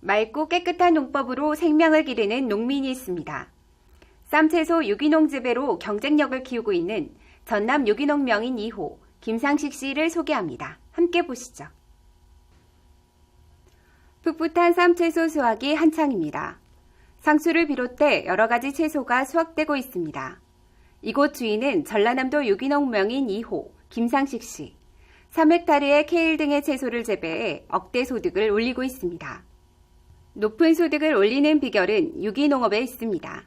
맑고 깨끗한 농법으로 생명을 기르는 농민이 있습니다. 쌈채소 유기농 재배로 경쟁력을 키우고 있는 전남 유기농 명인 2호 김상식 씨를 소개합니다. 함께 보시죠. 풋풋한 쌈채소 수확이 한창입니다. 상추를 비롯해 여러 가지 채소가 수확되고 있습니다. 이곳 주인은 전라남도 유기농 명인 2호 김상식 씨. 3헥타르의 케일 등의 채소를 재배해 억대 소득을 올리고 있습니다. 높은 소득을 올리는 비결은 유기농업에 있습니다.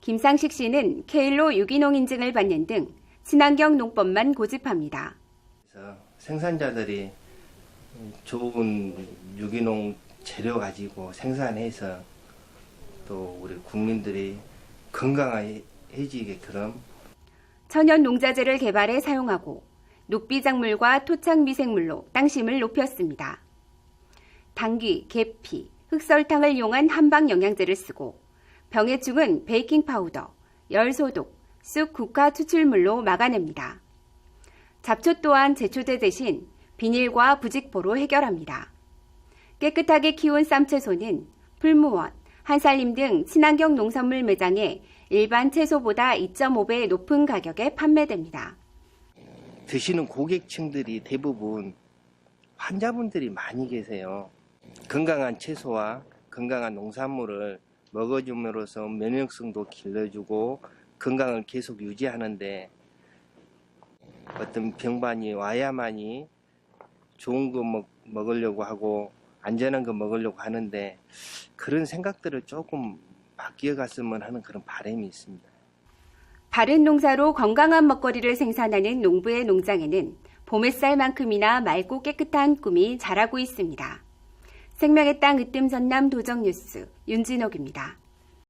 김상식 씨는 케일로 유기농 인증을 받는 등 친환경 농법만 고집합니다. 그래서 생산자들이 좋은 유기농 재료 가지고 생산해서 또 우리 국민들이 건강해지게끔 천연 농자재를 개발해 사용하고 녹비작물과 토착 미생물로 땅심을 높였습니다. 당귀, 계피, 흑설탕을 이용한 한방 영양제를 쓰고 병해충은 베이킹 파우더, 열 소독, 쑥 국화 추출물로 막아냅니다. 잡초 또한 제초제 대신 비닐과 부직포로 해결합니다. 깨끗하게 키운 쌈채소는 풀무원, 한살림 등 친환경 농산물 매장에 일반 채소보다 2.5배 높은 가격에 판매됩니다. 드시는 고객층들이 대부분 환자분들이 많이 계세요. 건강한 채소와 건강한 농산물을 먹어줌으로써 면역성도 길러주고 건강을 계속 유지하는데 어떤 병반이 와야만이 좋은 거 먹, 먹으려고 하고 안전한 거 먹으려고 하는데 그런 생각들을 조금 바뀌어 갔으면 하는 그런 바람이 있습니다. 바른 농사로 건강한 먹거리를 생산하는 농부의 농장에는 봄햇살만큼이나 맑고 깨끗한 꿈이 자라고 있습니다. 생명의 땅 으뜸 전남 도정 뉴스 윤진옥입니다.